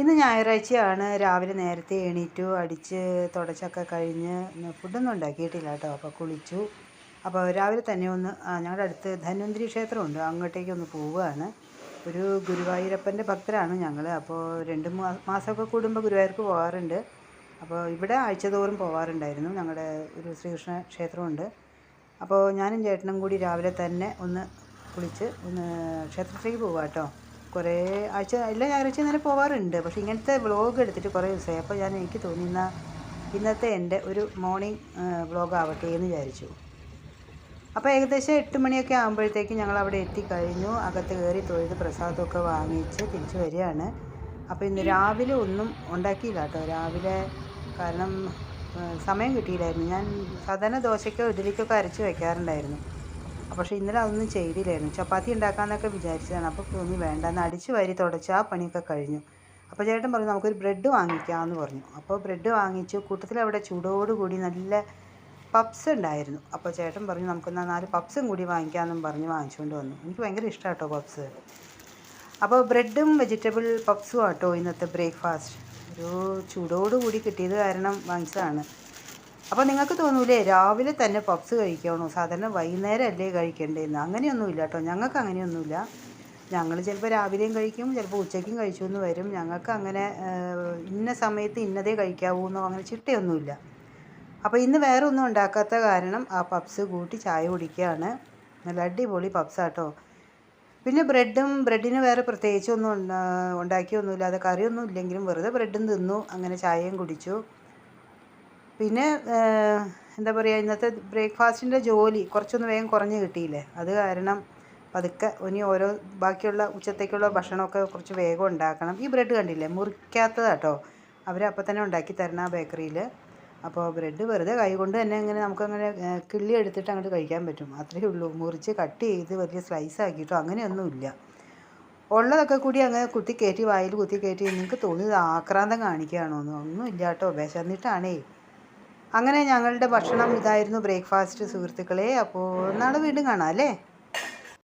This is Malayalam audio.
ഇന്ന് ഞായറാഴ്ചയാണ്. രാവിലെ നേരത്തെ എണീറ്റു അടിച്ച് തുടച്ചൊക്കെ കഴിഞ്ഞ് ഫുഡൊന്നും ഉണ്ടാക്കിയിട്ടില്ല കേട്ടോ. അപ്പോൾ കുളിച്ചു. അപ്പോൾ രാവിലെ തന്നെ ഒന്ന് ഞങ്ങളുടെ അടുത്ത് ധന്വന്തിരി ക്ഷേത്രമുണ്ട്. അങ്ങോട്ടേക്ക് ഒന്ന് പോവുകയാണ്. ഒരു ഗുരുവായൂരപ്പന്റെ ഭക്തരാണ് ഞങ്ങൾ അപ്പോൾ രണ്ട് മാസമൊക്കെ കൂടുമ്പോൾ ഗുരുവായൂർക്ക് പോകാറുണ്ട് അപ്പോൾ ഇവിടെ ആഴ്ചതോറും പോകാറുണ്ടായിരുന്നു ഞങ്ങളുടെ ഒരു ശ്രീകൃഷ്ണ ക്ഷേത്രമുണ്ട്. അപ്പോൾ ഞാനും ചേട്ടനും കൂടി രാവിലെ തന്നെ ഒന്ന് കുളിച്ച് ഒന്ന് ക്ഷേത്രത്തിലേക്ക് പോവാം കേട്ടോ കുറേ ആഴ്ച എല്ലാ ഞായറാഴ്ച നേരെ പോകാറുണ്ട് പക്ഷേ ഇങ്ങനത്തെ വ്ളോഗ് എടുത്തിട്ട് കുറേ ദിവസമായി. അപ്പോൾ ഞാൻ എനിക്ക് തോന്നുന്ന ഇന്നത്തെ എന്റെ ഒരു മോർണിംഗ് വ്ളോഗ് ആവട്ടെ എന്ന് വിചാരിച്ചു. അപ്പോൾ ഏകദേശം എട്ട് മണിയൊക്കെ ആകുമ്പോഴത്തേക്ക് ഞങ്ങൾ അവിടെ എത്തിക്കഴിഞ്ഞു. അകത്ത് കയറി തൊഴുത് പ്രസാദമൊക്കെ വാങ്ങിച്ച് തിരിച്ചു വരികയാണ്. അപ്പോൾ ഇന്ന് രാവിലെ ഒന്നും ഉണ്ടാക്കിയില്ല കേട്ടോ. രാവിലെ കാരണം സമയം കിട്ടിയില്ലായിരുന്നു. ഞാൻ സാധാരണ ദോശയ്ക്കോ ഇഡ്ഡലിക്കൊക്കെ അരച്ച് വെക്കാറുണ്ടായിരുന്നു. പക്ഷേ ഇന്നലെ അതൊന്നും ചെയ്തില്ലായിരുന്നു. ചപ്പാത്തി ഉണ്ടാക്കാമെന്നൊക്കെ വിചാരിച്ചതാണ്. അപ്പോൾ തോന്നി വേണ്ട. എന്ന് അടിച്ച് വരി തുടച്ച് ആ പണിയൊക്കെ കഴിഞ്ഞു. അപ്പോൾ ചേട്ടൻ പറഞ്ഞു നമുക്കൊരു ബ്രെഡ് വാങ്ങിക്കാം എന്ന് പറഞ്ഞു. അപ്പോൾ ബ്രെഡ് വാങ്ങിച്ചു കൂട്ടത്തിൽ അവിടെ ചൂടോടുകൂടി നല്ല പപ്സ് ഉണ്ടായിരുന്നു. അപ്പോൾ ചേട്ടൻ പറഞ്ഞു നമുക്കെന്നാൽ നാല് പപ്സും കൂടി വാങ്ങിക്കാമെന്നും പറഞ്ഞ് വാങ്ങിച്ചുകൊണ്ട് വന്നു. എനിക്ക് ഭയങ്കര ഇഷ്ടമാണ് കേട്ടോ പപ്സ്. അപ്പോൾ ബ്രെഡും വെജിറ്റബിൾ പപ്സും ആട്ടോ ഇന്നത്തെ ബ്രേക്ക്ഫാസ്റ്റ്. ഒരു ചൂടോടുകൂടി കിട്ടിയത് കാരണം വാങ്ങിച്ചതാണ്. അപ്പോൾ നിങ്ങൾക്ക് തോന്നൂലേ രാവിലെ തന്നെ പപ്സ് കഴിക്കണോ? സാധാരണ വൈകുന്നേരം അല്ലേ കഴിക്കേണ്ടതെന്ന് അങ്ങനെയൊന്നുമില്ല കേട്ടോ ഞങ്ങൾക്ക് അങ്ങനെയൊന്നുമില്ല. ഞങ്ങൾ ചിലപ്പോൾ രാവിലെയും കഴിക്കും ചിലപ്പോൾ ഉച്ചയ്ക്കും കഴിച്ചു എന്ന് വരും. ഞങ്ങൾക്ക് അങ്ങനെ ഇന്ന സമയത്ത് ഇന്നതേ കഴിക്കാവൂ എന്നോ അങ്ങനെ ചിട്ടയൊന്നുമില്ല. അപ്പോൾ ഇന്ന് വേറെ ഒന്നും ഉണ്ടാക്കാത്ത കാരണം ആ പപ്സ് കൂട്ടി ചായ കുടിക്കുകയാണ്. നല്ല അടിപൊളി പപ്സാട്ടോ. പിന്നെ ബ്രെഡും ബ്രെഡിന് വേറെ പ്രത്യേകിച്ചൊന്നും ഉണ്ടാ ഉണ്ടാക്കിയൊന്നുമില്ല അത് കറിയൊന്നും ഇല്ലെങ്കിലും വെറുതെ ബ്രെഡും തിന്നു. അങ്ങനെ ചായയും കുടിച്ചു. പിന്നെ എന്താ പറയുക ഇന്നത്തെ ബ്രേക്ക്ഫാസ്റ്റിന്റെ ജോലി കുറച്ചൊന്ന് വേഗം കുറഞ്ഞ് കിട്ടിയില്ലേ? അത് കാരണം പതുക്കെ ഇനി ഓരോ ബാക്കിയുള്ള ഉച്ചത്തേക്കുള്ള ഭക്ഷണമൊക്കെ കുറച്ച് വേഗം ഉണ്ടാക്കണം. ഈ ബ്രെഡ് കണ്ടില്ലേ? മുറിക്കാത്തതാട്ടോ അവർ അപ്പം തന്നെ ഉണ്ടാക്കി തരണം ആ ബേക്കറിയിൽ അപ്പോൾ ബ്രെഡ് വെറുതെ കൈ കൊണ്ട് തന്നെ ഇങ്ങനെ നമുക്കങ്ങനെ കിള്ളി എടുത്തിട്ട് അങ്ങോട്ട് കഴിക്കാൻ പറ്റും. അത്രയേ ഉള്ളൂ. മുറിച്ച് കട്ട് ചെയ്ത് വലിയ സ്ലൈസ് ആക്കിയിട്ടോ? അങ്ങനെയൊന്നുമില്ല ഉള്ളതൊക്കെ കൂടി അങ്ങനെ കുത്തി കയറ്റി വായിൽ കുത്തി കയറ്റി നിങ്ങൾക്ക് തോന്നിയത് ആക്രാന്തം കാണിക്കുകയാണോ എന്ന്? ഒന്നുമില്ല കേട്ടോ വിശന്നിട്ടാണേ. അങ്ങനെ ഞങ്ങളുടെ ഭക്ഷണം ഇതായിരുന്നു ബ്രേക്ക്ഫാസ്റ്റ് സുഹൃത്തുക്കളെ. അപ്പോൾ നാളെ വീണ്ടും കാണാം അല്ലേ?